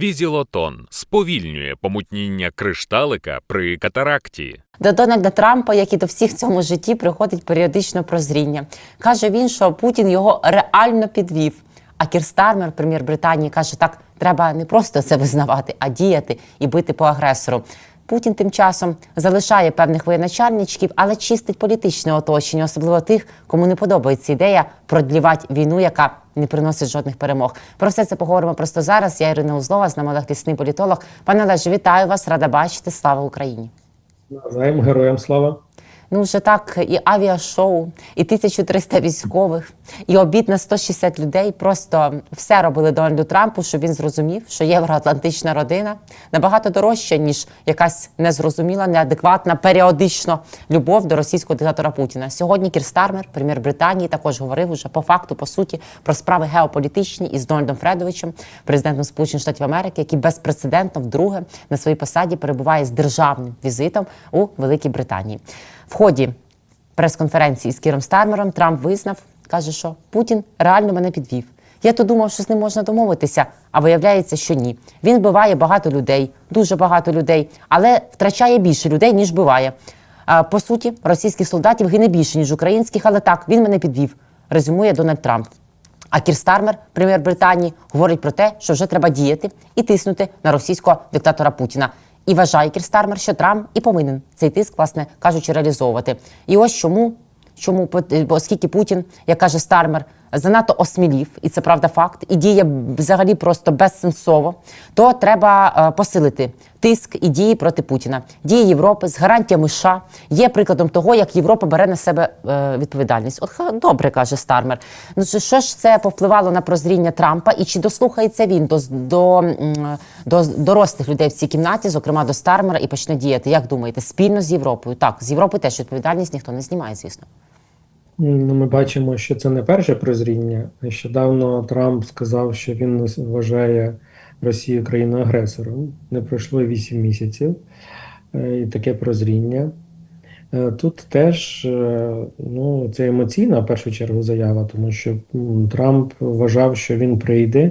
Візілотон сповільнює помутніння кришталика при катаракті. До Дональда Трампа, як і до всіх в цьому житті, приходить періодично прозріння. Каже він, що Путін його реально підвів. А Кір Стармер, прем'єр Британії, каже, так треба не просто це визнавати, а діяти і бити по агресору. Путін тим часом залишає певних воєначальничків, але чистить політичне оточення, особливо тих, кому не подобається ідея продлівати війну, яка не приносить жодних перемог. Про все це поговоримо просто зараз. Я Ірина Узлова, з нами Олег Лісний політолог. Пане Олеже, вітаю вас, рада бачити. Слава Україні! Навзаєм героям слава. Ну, вже так, і авіашоу, і 1300 військових, і обід на 160 людей. Просто все робили Дональду Трампу, щоб він зрозумів, що євроатлантична родина набагато дорожча, ніж якась незрозуміла, неадекватна, періодично любов до російського диктатора Путіна. Сьогодні Кір Стармер, прем'єр Британії, також говорив уже по факту, по суті, про справи геополітичні із Дональдом Фредовичем, президентом Сполучених Штатів Америки, який безпрецедентно вдруге на своїй посаді перебуває з державним візитом у Великій Британії. В ході прес-конференції з Кіром Стармером Трамп визнав, каже, що Путін реально мене підвів. Я то думав, що з ним можна домовитися, а виявляється, що ні. Він вбиває багато людей, дуже багато людей, але втрачає більше людей, ніж вбиває. А, По суті, російських солдатів гине більше, ніж українських, але так, він мене підвів, резюмує Дональд Трамп. А Кір Стармер, прем'єр Британії, говорить про те, що вже треба діяти і тиснути на російського диктатора Путіна. І вважає Кір Стармер, що Трамп і повинен цей тиск, власне кажучи, реалізовувати. І ось чому, чому оскільки Путін, як каже Стармер, занадто осмілів, і це правда факт, і діє взагалі просто безсенсово, то треба е, посилити тиск і дії проти Путіна. Дії Європи з гарантіями США є прикладом того, як Європа бере на себе е, відповідальність. От добре каже Стармер. Ну що- ж це повпливало на прозріння Трампа, і чи дослухається він до, до, м, до дорослих людей в цій кімнаті, зокрема до Стармера, і почне діяти? Як думаєте, спільно з Європою? Так, з Європи теж відповідальність ніхто не знімає, звісно. Ну, ми бачимо, що це не перше прозріння. Нещодавно Трамп сказав, що він вважає Росію країною-агресором. Не пройшло 8 місяців, е, і таке прозріння. Е, Тут теж е, ну, це емоційна в першу чергу заява, тому що Трамп вважав, що він прийде.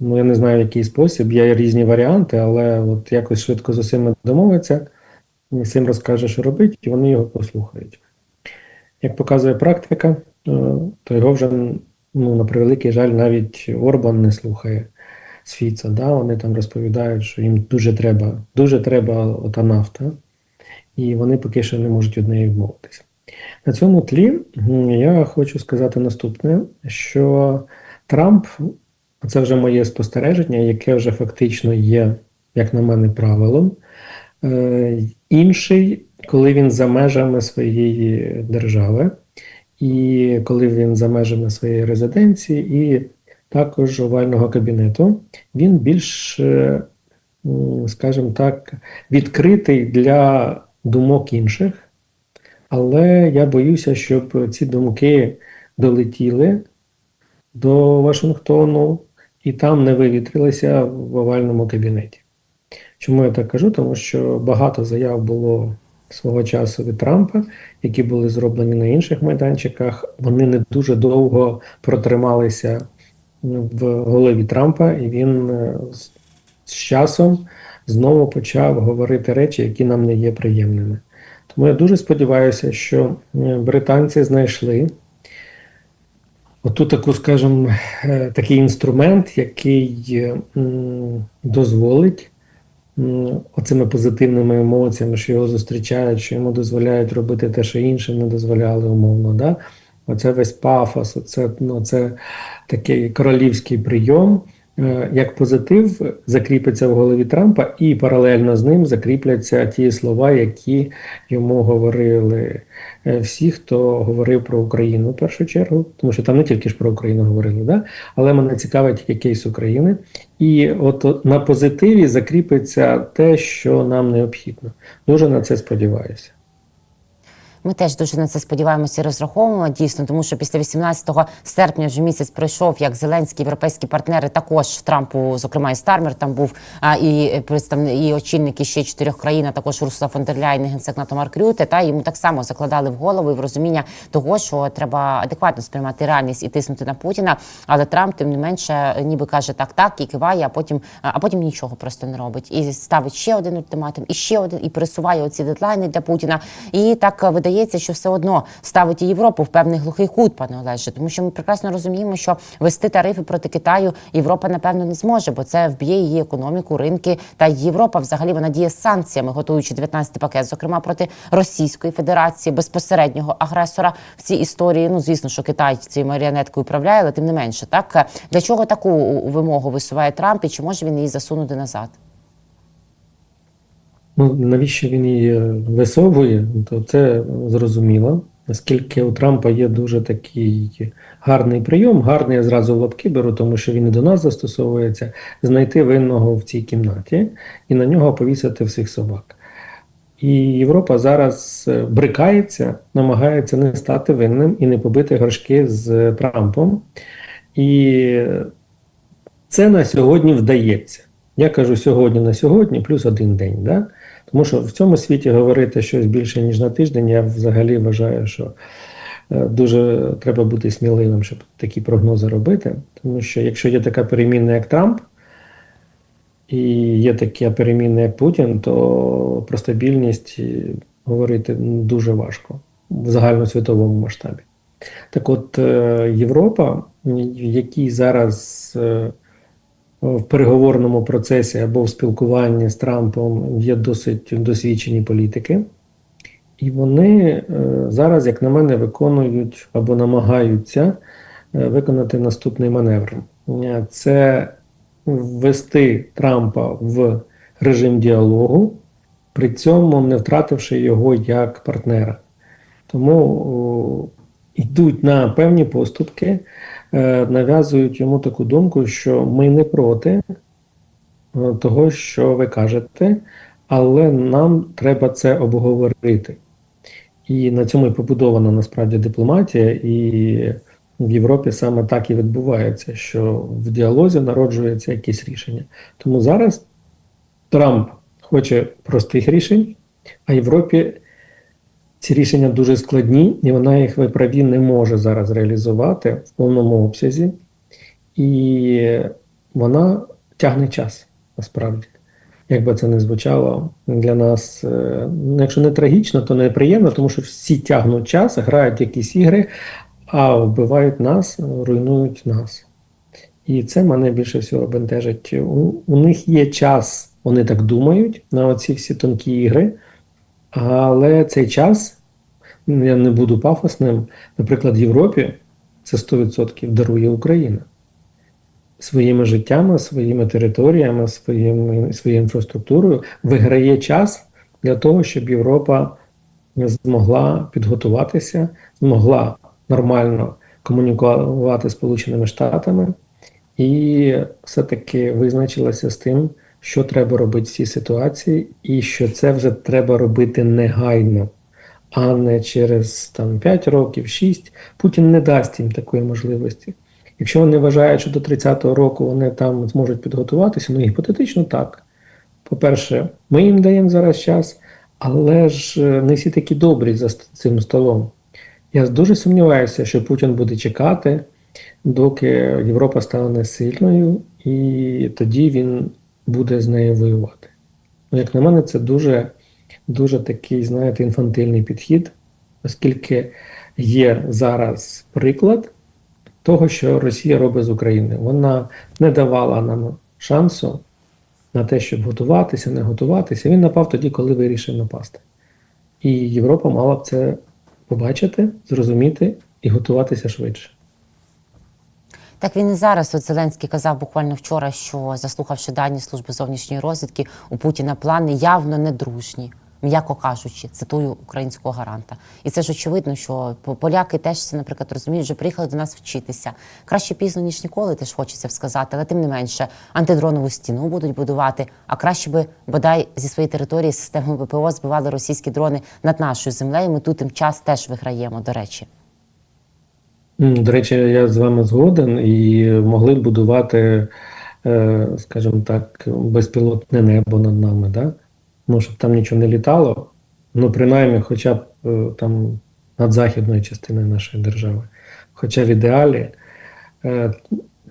Ну, я не знаю, в який спосіб. Є різні варіанти, але от якось швидко з усіма домовиться, всім розкаже, що робить, і вони його послухають. Як показує практика, е, то його вже, ну, на превеликий жаль, навіть Орбан не слухає Свіца. Да? Вони там розповідають, що їм дуже треба, дуже треба ота нафта, і вони поки що не можуть від неї відмовитися. На цьому тлі я хочу сказати наступне: що Трамп, це вже моє спостереження, яке вже фактично є, як на мене, правилом. Е, Інший, коли він за межами своєї держави, і коли він за межами своєї резиденції, і також овального кабінету, він більш, е, скажімо так, відкритий для думок інших. Але я боюся, щоб ці думки долетіли до Вашингтону і там не вивітрилися в овальному кабінеті. Чому я так кажу? Тому що багато заяв було свого часу від Трампа, які були зроблені на інших майданчиках. Вони не дуже довго протрималися в голові Трампа, і він е, з- часом знову почав говорити речі, які нам не є приємними. Тому я дуже сподіваюся, що е, британці знайшли оту таку, скажімо, е, такий інструмент, який дозволить оцими позитивними емоціями, що його зустрічають, що йому дозволяють робити те, що іншим не дозволяли умовно. Да? Оце весь пафос, оце, ну, це такий королівський прийом. Е, Як позитив закріпиться в голові Трампа, і паралельно з ним закріпляться ті слова, які йому говорили е, всі, хто говорив про Україну в першу чергу, тому що там не тільки ж про Україну говорили, да? але мене цікавить кейс України. І от на позитиві закріпиться те, що нам необхідно. Дуже на це сподіваюся. Ми теж дуже на це сподіваємося і розраховуємо дійсно, тому що після 18 серпня вже місяць пройшов, як зеленські європейські партнери також Трампу, зокрема і Стармер там був, а і представники і очільники ще чотирьох країн, а також Урсула фон дер Ляйн генсек НАТО Марк Рюте, та йому так само закладали в голову і в розуміння того, що треба адекватно сприймати реальність і тиснути на Путіна. Але Трамп, тим не менше, ніби каже так, так і киває, а потім а потім нічого просто не робить. І ставить ще один ультиматум, і ще один, і пересуває оці дедлайни для Путіна. І так е, видається, що все одно ставить Європу в певний глухий кут, пане Олеже, тому що ми прекрасно розуміємо, що вести тарифи проти Китаю Європа напевно не зможе, бо це вб'є її економіку, ринки. Та Європа взагалі вона діє з санкціями, готуючи 19-й пакет, зокрема проти Російської Федерації, безпосереднього агресора в цій історії. Ну звісно, що Китай цією маріонеткою управляє, але тим не менше, так для чого таку вимогу висуває Трамп і чи може він її засунути назад? Ну, навіщо він її висовує, то це зрозуміло. Оскільки у Трампа є дуже такий гарний прийом, гарний я зразу в лапки беру, тому що він і до нас застосовується, знайти винного в цій кімнаті і на нього повісити всіх собак. І Європа зараз е, брикається, намагається не стати винним і не побити горшки з Трампом. І це на сьогодні вдається. Я кажу сьогодні на сьогодні, плюс один день. Да? Тому що в цьому світі говорити щось більше, ніж на тиждень, я взагалі вважаю, що е, дуже треба бути сміливим, щоб такі прогнози робити. Тому що якщо є така перемінна, як Трамп, і є така перемінна, як Путін, то про стабільність говорити дуже важко в загальносвітовому масштабі. Так от, е, Європа, в якій зараз е, в переговорному процесі або в спілкуванні з Трампом є досить досвідчені політики, і вони е, зараз, як на мене, виконують або намагаються е, виконати наступний маневр. Е, Це ввести Трампа в режим діалогу, при цьому не втративши його як партнера. Тому йдуть на певні поступки, е, нав'язують йому таку думку, що ми не проти е, того, що ви кажете, але нам треба це обговорити. І на цьому і побудована насправді дипломатія, і в Європі саме так і відбувається, що в діалозі народжується якесь рішення. Тому зараз Трамп хоче простих рішень, а Європі ці рішення дуже складні, і вона їх ви праві не може зараз реалізувати в повному обсязі, і вона тягне час насправді. Як би це не звучало для нас, е, ну, якщо не трагічно, то неприємно, тому що всі тягнуть час, грають якісь ігри, а вбивають нас, руйнують нас. І це мене більше всього бентежить. У, у них є час, вони так думають, на оці всі тонкі ігри, але цей час, я не буду пафосним, наприклад, Європі це 100% дарує Україна. Своїми життями, своїми територіями, своїми, своєю інфраструктурою виграє час для того, щоб Європа змогла підготуватися, змогла нормально комунікувати з Сполученими Штатами і все-таки визначилася з тим, що треба робити в цій ситуації, і що це вже треба робити негайно, а не через там 5 років, 6. Путін не дасть їм такої можливості. Якщо вони вважають, що до 30-го року вони там зможуть підготуватися, ну гіпотетично так. По-перше, ми їм даємо зараз час, але ж е, не всі такі добрі за цим столом. Я дуже сумніваюся, що Путін буде чекати, доки Європа стане сильною, і тоді він буде з нею воювати. Ну, як на мене, це дуже, дуже такий, знаєте, інфантильний підхід, оскільки є зараз приклад того, що Росія робить з України. Вона не давала нам шансу на те, щоб готуватися, не готуватися. Він напав тоді, коли вирішив напасти. І Європа мала б це побачити, зрозуміти і готуватися швидше. Так він і зараз от Зеленський казав буквально вчора, що заслухавши дані служби зовнішньої розвідки, у Путіна плани явно не дружні. М'яко кажучи, цитую українського гаранта. І це ж очевидно, що поляки теж це, наприклад, розуміють, вже приїхали до нас вчитися. Краще пізно ніж ніколи, теж хочеться сказати, але тим не менше антидронову стіну будуть будувати. А краще би бодай зі своєї території системою ВПО збивали російські дрони над нашою землею. Ми тут тим час теж виграємо. До речі. До речі, я з вами згоден і могли б будувати, е, скажімо так, безпілотне небо над нами, да? Ну, щоб там нічого не літало, ну, принаймні, хоча б е, там над західною частиною нашої держави. Хоча в ідеалі е,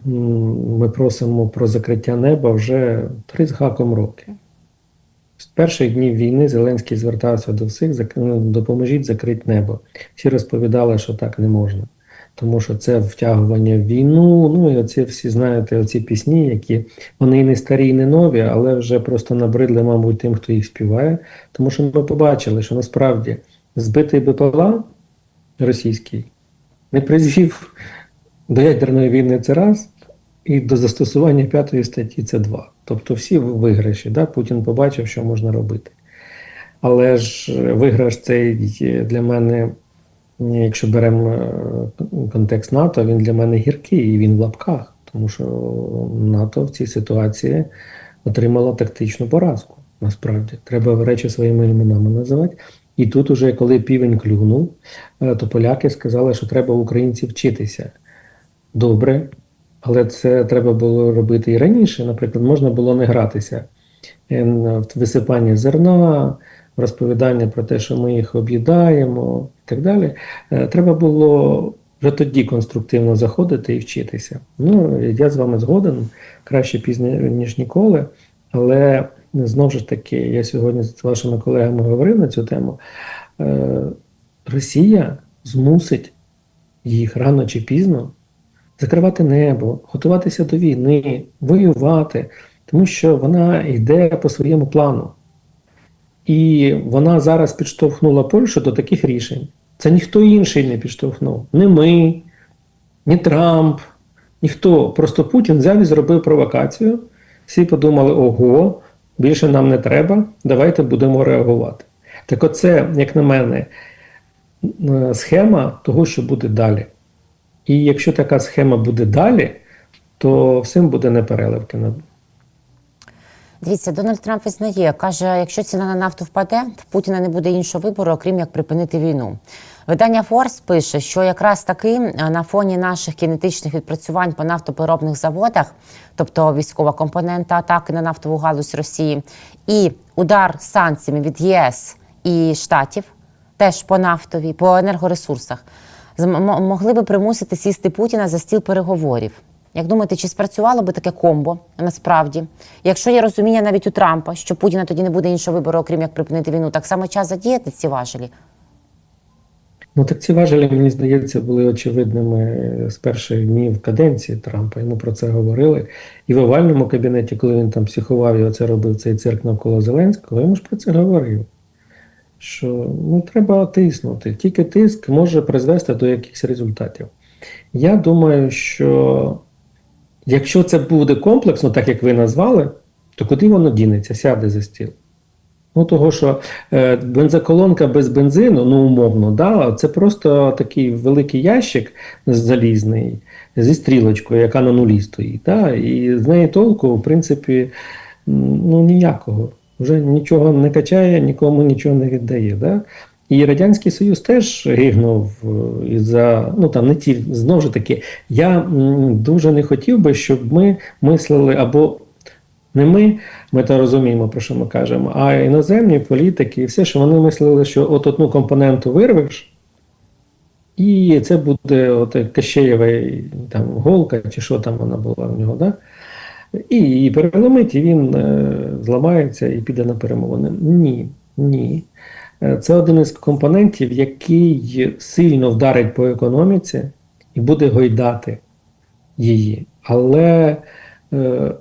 ми просимо про закриття неба вже три з гаком роки. З перших днів війни Зеленський звертався до всіх, ну, допоможіть закрити небо. Всі розповідали, що так не можна тому що це втягування в війну. Ну і оці всі знаєте, оці пісні, які вони і не старі, і не нові, але вже просто набридли, мабуть, тим, хто їх співає. Тому що ми побачили, що насправді збитий БПЛА російський не призвів до ядерної війни це раз, і до застосування п'ятої статті це два. Тобто всі виграші. Да? Путін побачив, що можна робити. Але ж виграш цей для мене Якщо беремо е, контекст НАТО, він для мене гіркий і він в лапках, тому що НАТО в цій ситуації отримало тактичну поразку. Насправді треба речі своїми іменами називати. І тут, уже коли півень клюнув, е, то поляки сказали, що треба українців вчитися. Добре, але це треба було робити і раніше. Наприклад, можна було не гратися е, в висипанні зерна, розповідання про те, що ми їх об'їдаємо і так далі. Е, Треба було вже тоді конструктивно заходити і вчитися. Ну, я з вами згоден, краще пізно, ніж ніколи. Але знову ж таки, я сьогодні з вашими колегами говорив на цю тему. Е, Росія змусить їх рано чи пізно закривати небо, готуватися до війни, воювати, тому що вона йде по своєму плану. І вона зараз підштовхнула Польщу до таких рішень. Це ніхто інший не підштовхнув. Не ми, ні Трамп, ніхто. Просто Путін взяв і зробив провокацію. Всі подумали: ого, більше нам не треба, давайте будемо реагувати. Так оце, як на мене, схема того, що буде далі. І якщо така схема буде далі, то всім буде непереливки. Дивіться, Дональд Трамп визнає, каже, якщо ціна на нафту впаде, в Путіна не буде іншого вибору, окрім як припинити війну. Видання Форс пише, що якраз таки е, на фоні наших кінетичних відпрацювань по нафтопереробних заводах, тобто військова компонента атаки на нафтову галузь Росії, і удар санкціями від ЄС і Штатів, теж по нафтовій, по енергоресурсах, могли би примусити сісти Путіна за стіл переговорів. Як думаєте, чи спрацювало би таке комбо насправді? Якщо є розуміння навіть у Трампа, що Путіна тоді не буде іншого вибору, окрім як припинити війну, так само час задіяти ці важелі? Ну так ці важелі, мені здається, були очевидними з перших днів каденції Трампа. Йому про це говорили. І в овальному кабінеті, коли він там психував і оце робив цей цирк навколо Зеленського, йому ж про це говорив. Що ну, треба тиснути. Тільки тиск може призвести до якихось результатів. Я думаю, що якщо це буде комплексно, так як ви назвали, то куди воно дінеться, сяде за стіл. Ну, того, що е, бензоколонка без бензину, ну умовно, да, це просто такий великий ящик залізний зі стрілочкою, яка на нулі стоїть. Да, і з неї толку, в принципі, ну ніякого. Вже нічого не качає, нікому нічого не віддає. Да? І Радянський Союз теж гигнув е, із-за, ну там не ті, знову ж таки, я дуже не хотів би, щоб ми мислили або не ми, ми то розуміємо, про що ми кажемо, а іноземні політики, і все, що вони мислили, що от одну компоненту вирвеш, і це буде от Кащеєва там голка, чи що там вона була в нього, да? і її переломить, і він е, зламається і піде на перемовини. Ні, ні. Е, Це один із компонентів, який сильно вдарить по економіці і буде гойдати її. Але е,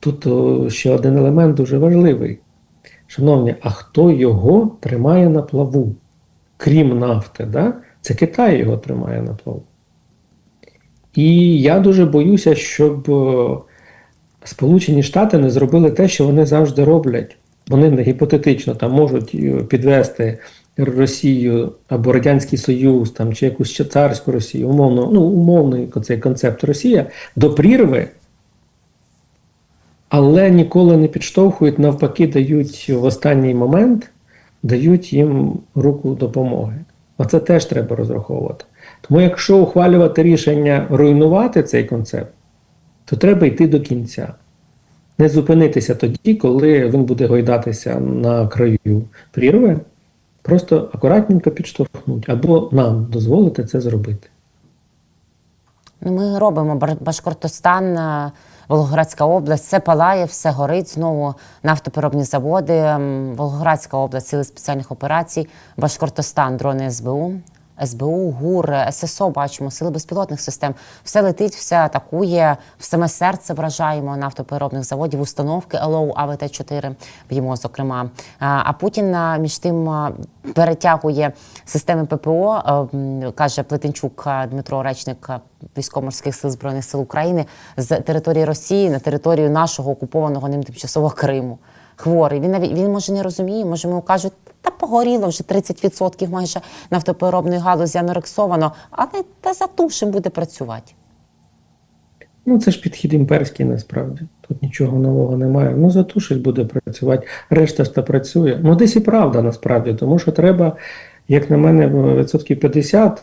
тут ще один елемент дуже важливий. Шановні, а хто його тримає на плаву? Крім нафти, да? це Китай його тримає на плаву. І я дуже боюся, щоб е, Сполучені Штати не зробили те, що вони завжди роблять. Вони гіпотетично там можуть е, підвести Росію або Радянський Союз, там, чи якусь ще царську Росію, умовно, ну, умовний цей концепт Росія до прірви, але ніколи не підштовхують, навпаки, дають в останній момент, дають їм руку допомоги. Оце теж треба розраховувати. Тому, якщо ухвалювати рішення руйнувати цей концепт, то треба йти до кінця. Не зупинитися тоді, коли він буде гойдатися на краю прірви, просто акуратненько підштовхнути, або нам дозволити це зробити. Ну, ми робимо Башкортостан, е, Волгоградська область, все палає, все горить. Знову нафтопереробні заводи, Волгоградська область, сили спеціальних операцій, Башкортостан, дрони СБУ. СБУ, ГУР, ССО бачимо, сили безпілотних систем. Все летить, все атакує, в саме серце вражаємо нафтопереробних заводів, установки ЛОУ АВТ-4 б'ємо, зокрема. А Путін між тим перетягує системи ППО, каже Плетенчук Дмитро, речник військово-морських сил збройних сил України з території Росії на територію нашого окупованого ним тимчасово Криму. Хворий. Він він може не розуміє, може йому кажуть, та погоріло вже 30% майже нафтопереробної галузі анорексовано, але та затушим буде працювати. Ну, це ж підхід імперський насправді. Тут нічого нового немає. Ну, затушить буде працювати, решта ж та працює. Ну, десь і правда насправді, тому що треба, як на мене, відсотків 50,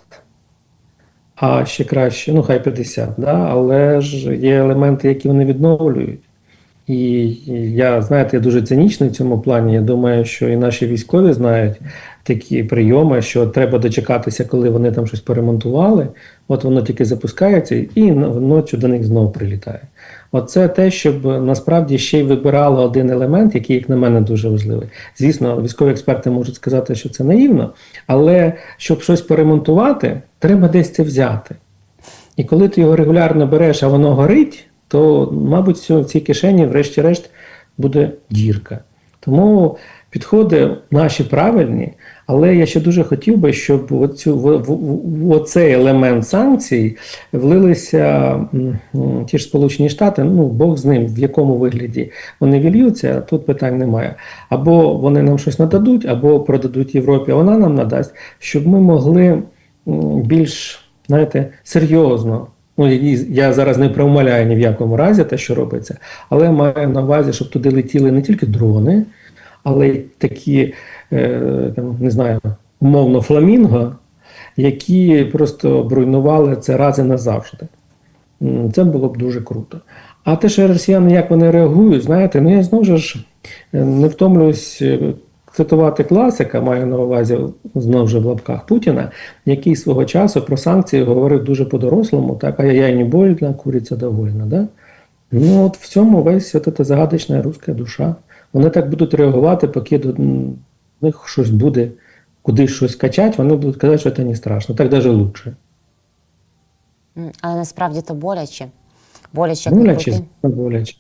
а ще краще, ну хай 50, да? але ж є елементи, які вони відновлюють. І я, знаєте, я дуже цинічний в цьому плані. Я думаю, що і наші військові знають такі прийоми, що треба дочекатися, коли вони там щось поремонтували. От воно тільки запускається, і ночі до них знову прилітає. Оце те, щоб насправді ще й вибирало один елемент, який, як на мене, дуже важливий. Звісно, військові експерти можуть сказати, що це наївно, але щоб щось поремонтувати, треба десь це взяти. І коли ти його регулярно береш, а воно горить, то, мабуть, в цій кишені, врешті-решт, буде дірка. Тому підходи наші правильні, але я ще дуже хотів би, щоб оцю, в, в, в оцей елемент санкцій влилися м, ті ж Сполучені Штати, ну Бог з ним, в якому вигляді вони вільються, тут питань немає. Або вони нам щось нададуть, або продадуть Європі, а вона нам надасть, щоб ми могли більш, знаєте, серйозно. Ну, я зараз не промовляю ні в якому разі те, що робиться, але маю на увазі, щоб туди летіли не тільки дрони, але й такі, е, там, не знаю, умовно, фламінго, які просто бруйнували це раз і назавжди. Це було б дуже круто. А те, що росіяни, як вони реагують, знаєте, ну я знову ж е, не втомлююсь е, цитувати класика, маю на увазі знову ж в лапках Путіна, який свого часу про санкції говорив дуже по-дорослому, так, а я не больно, куриця довольна. Да? Ну, от в цьому весь от ця загадочна руська душа. Вони так будуть реагувати, поки до них щось буде, кудись щось качати, вони будуть казати, що це не страшно, так навіть лучше. Але насправді то боляче. Боляче, Боляче, боляче.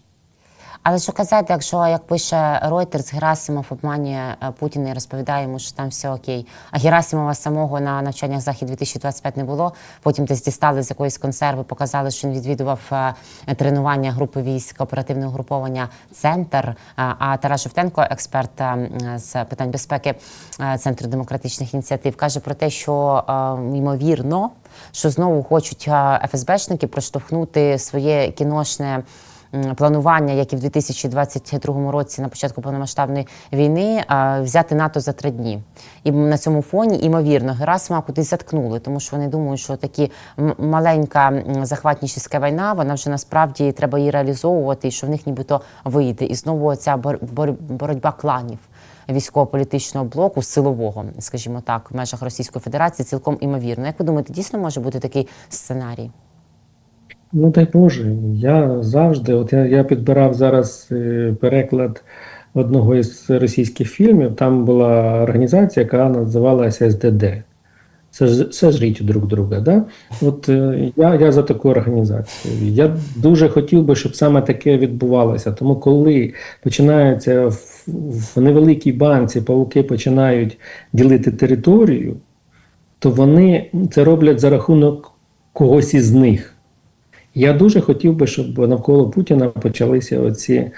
Але що казати, якщо як пише Reuters, Герасимов обманює е, Путіна і розповідає йому, що там все окей. А Герасимова самого на навчаннях захід 2025 не було. Потім десь дістали з якоїсь консерви, показали, що він відвідував е, тренування групи військ оперативного груповання Центр. Е, А Тарас Шевтенко, експерт з питань безпеки Центру демократичних ініціатив, каже про те, що ймовірно, що знову хочуть ФСБшники проштовхнути своє кіношне планування, як і в 2022 році на початку повномасштабної війни, взяти НАТО за три дні. І на цьому фоні, імовірно, Герасима кудись заткнули, тому що вони думають, що такі маленька захватнічська війна, вона вже насправді треба її реалізовувати, і що в них нібито вийде. І знову ця бор- бор- боротьба кланів. Військово-політичного блоку силового, скажімо так, в межах Російської Федерації цілком імовірно. Як ви думаєте, дійсно може бути такий сценарій? Ну, дай Боже, я завжди, от я, я підбирав зараз е, переклад одного із російських фільмів. Там була організація, яка називалася СДД. Це ж це ж річ друг друга. Да? От е, я, я за таку організацію. Я дуже хотів би, щоб саме таке відбувалося. Тому коли починаються в, в невеликій банці павуки починають ділити територію, то вони це роблять за рахунок когось із них. Я дуже хотів би, щоб навколо Путіна почалися оці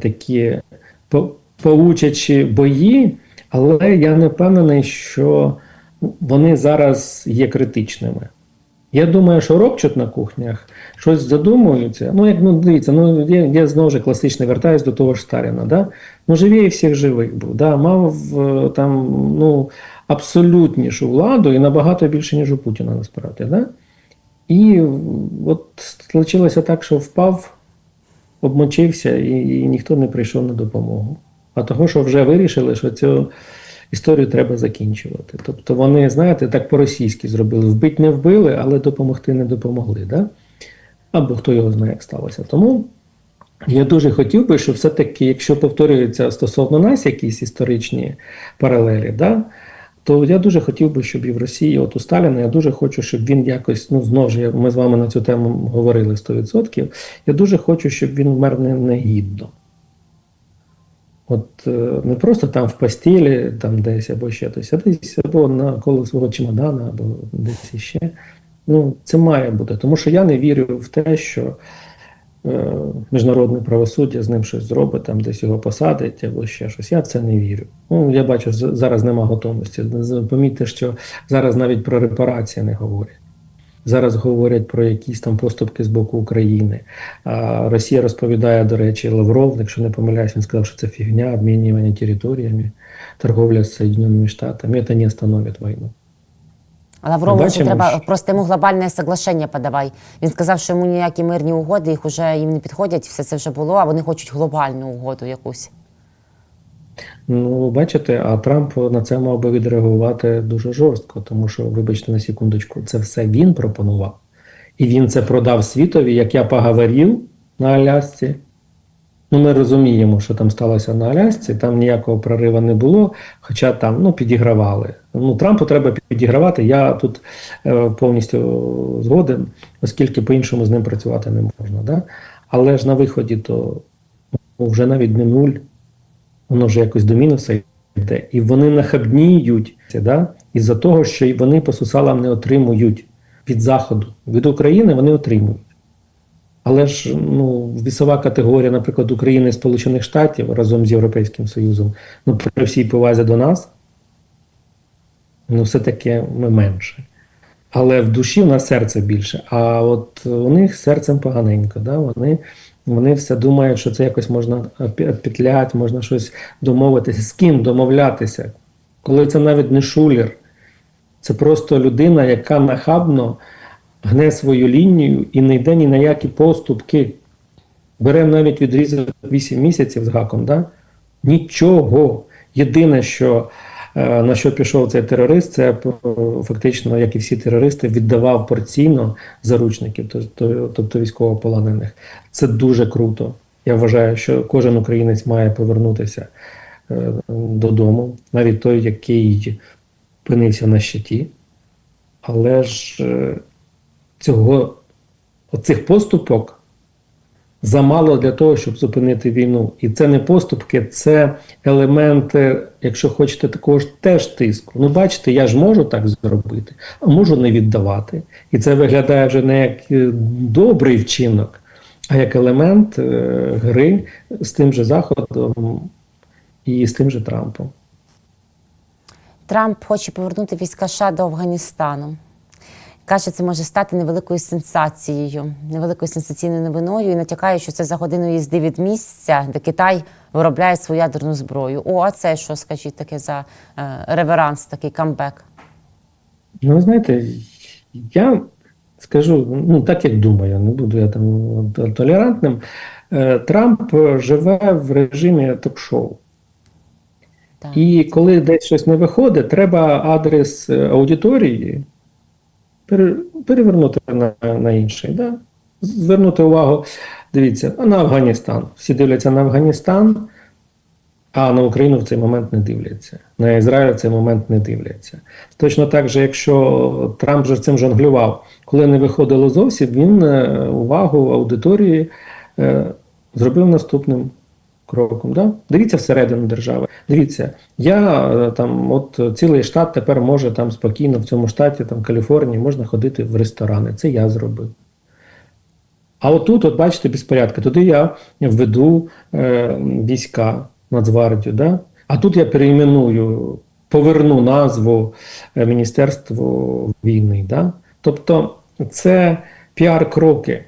такі по- поучачи бої, але я не впевнений, що вони зараз є критичними. Я думаю, що робчуть на кухнях щось задумуються. Ну, як ну дивіться, ну я, я знову ж класично вертаюсь до того ж Сталіна. Да? Ну, живі всіх живих був. Да? Мав е, там ну, абсолютнішу владу і набагато більше, ніж у Путіна, насправді. Да? І от случилося так, що впав, обмочився, і, і ніхто не прийшов на допомогу. А того, що вже вирішили, що цю історію треба закінчувати. Тобто вони, знаєте, так по-російськи зробили: вбить не вбили, але допомогти не допомогли. Да? Або хто його знає, як сталося. Тому я дуже хотів би, щоб все-таки, якщо повторюються стосовно нас якісь історичні паралелі, да, то я дуже хотів би, щоб і в Росії, от у Сталіна, я дуже хочу, щоб він якось, ну знову ж ми з вами на цю тему говорили 100%. Я дуже хочу, щоб він вмер не, не гідно. От е, не просто там в постілі, там десь або ще десь, а десь або навколо свого чемодана, або десь іще. Ну, це має бути, тому що я не вірю в те, що міжнародне правосуддя з ним щось зробить, там десь його посадить або ще щось. Я в це не вірю. Ну, я бачу, з- зараз нема готовності. Помітьте, що зараз навіть про репарації не говорять. Зараз говорять про якісь там поступки з боку України. А Росія розповідає, до речі, Лавров, якщо не помиляюсь, він сказав, що це фігня, обмінювання територіями, торговля з Соединеними Штатами. Це не остановить війну. Лаврову Бачимо, треба просто йому глобальне соглашення подавай. Він сказав, що йому ніякі мирні угоди, їх вже їм не підходять, все це вже було, а вони хочуть глобальну угоду якусь. Ну, бачите, а Трамп на це мав би відреагувати дуже жорстко, тому що, вибачте на секундочку, це все він пропонував. І він це продав світові, як я поговорив на Алясці. Ну, ми розуміємо, що там сталося на Алясці, там ніякого прориву не було, хоча там ну, підігравали. Ну, Трампу треба підігравати. Я тут е, повністю згоден, оскільки по-іншому з ним працювати не можна. Да? Але ж на виході то ну, вже навіть не нуль, воно вже якось до мінуса йде. І вони нахабніють да? із-за того, що вони по сусалам не отримують від Заходу. Від України вони отримують. Але ж ну, вісова категорія, наприклад, України і Сполучених Штатів разом з Європейським Союзом, ну, при всій повазі до нас, ну, все-таки ми менше. Але в душі в нас серце більше. А от у них серцем поганенько. Да? Вони, вони все думають, що це якось можна петляти, можна щось домовитися. З ким домовлятися? Коли це навіть не шулер, це просто людина, яка нахабно гне свою лінію і не йде ні на які поступки. Беремо навіть відрізок 8 місяців з гаком, да? нічого. Єдине, що е, на що пішов цей терорист, це е, фактично, як і всі терористи, віддавав порційно заручників, тобто, військовополонених. Це дуже круто. Я вважаю, що кожен українець має повернутися е, додому, навіть той, який опинився на щиті. Але ж цього, оцих поступок замало для того, щоб зупинити війну. І це не поступки, це елементи, якщо хочете, такого ж теж тиску. Ну, бачите, я ж можу так зробити, а можу не віддавати. І це виглядає вже не як е, добрий вчинок, а як елемент е, гри з тим же Заходом і з тим же Трампом. Трамп хоче повернути війська США до Афганістану. Каже, це може стати невеликою сенсацією, невеликою сенсаційною новиною і натякає, що це за годину їзди від місця, де Китай виробляє свою ядерну зброю. О, а це що, скажіть, таке за е, реверанс, такий камбек? Ну, ви знаєте, я скажу, ну так як думаю, не буду я там толерантним. Е, Трамп живе в режимі ток-шоу. Так. І коли десь щось не виходить, треба адрес е, аудиторії перевернути на, на інший. Да? Звернути увагу, дивіться, на Афганістан. Всі дивляться на Афганістан, а на Україну в цей момент не дивляться. На Ізраїль в цей момент не дивляться. Точно так же, якщо Трамп же цим жонглював, коли не виходило зовсім, він е, увагу аудиторії е, зробив наступним кроком. Да? Дивіться всередину держави. Дивіться, я е, там, от цілий штат тепер може там спокійно в цьому штаті, там Каліфорнії, можна ходити в ресторани. Це я зробив. А отут, от бачите, безпорядки. Туди я введу е, війська. Нацгвардію. Да? А тут я перейменую, поверну назву е, Міністерству війни. Да? Тобто це піар-кроки.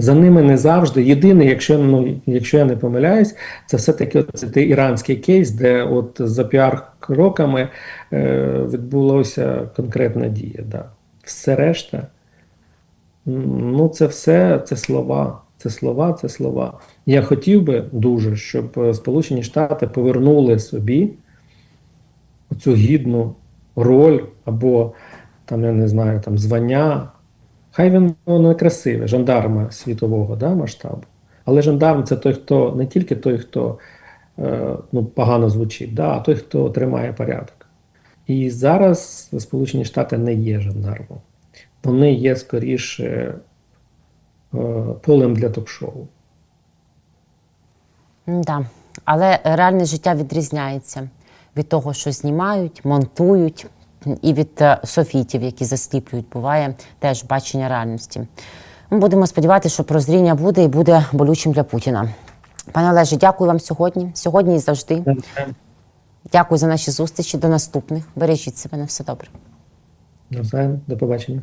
За ними не завжди. Єдине, якщо, ну, якщо я не помиляюсь, це все-таки цей іранський кейс, де от за піар-кроками е, відбулася конкретна дія. Да. Все решта, ну це все це слова. Це слова, це слова. Я хотів би дуже, щоб Сполучені Штати повернули собі цю гідну роль або там, я не знаю, там звання. Хай він воно красиве, жандарма світового да, масштабу. Але жандарм це той, хто не тільки той, хто е, ну, погано звучить, да, а той, хто тримає порядок. І зараз Сполучені Штати не є жандармом. Вони є скоріше е, полем для ток-шоу. Да. Але реальне життя відрізняється від того, що знімають, монтують, і від е, софітів, які засліплюють, буває теж бачення реальності. Ми будемо сподіватися, що прозріння буде і буде болючим для Путіна. Пане Олеже, дякую вам сьогодні. Сьогодні і завжди. Дякую за наші зустрічі. До наступних. Бережіть себе на все добре. До побачення.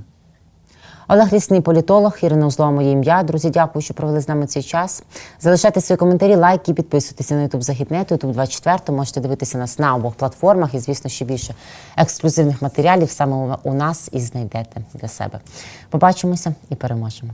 Олег Лісний політолог, Ірина Узлова, моє ім'я. Друзі, дякую, що провели з нами цей час. Залишайте свої коментарі, лайки, підписуйтеся на YouTube Західнет, YouTube 24. Можете дивитися нас на обох платформах і, звісно, ще більше ексклюзивних матеріалів саме у нас і знайдете для себе. Побачимося і переможемо.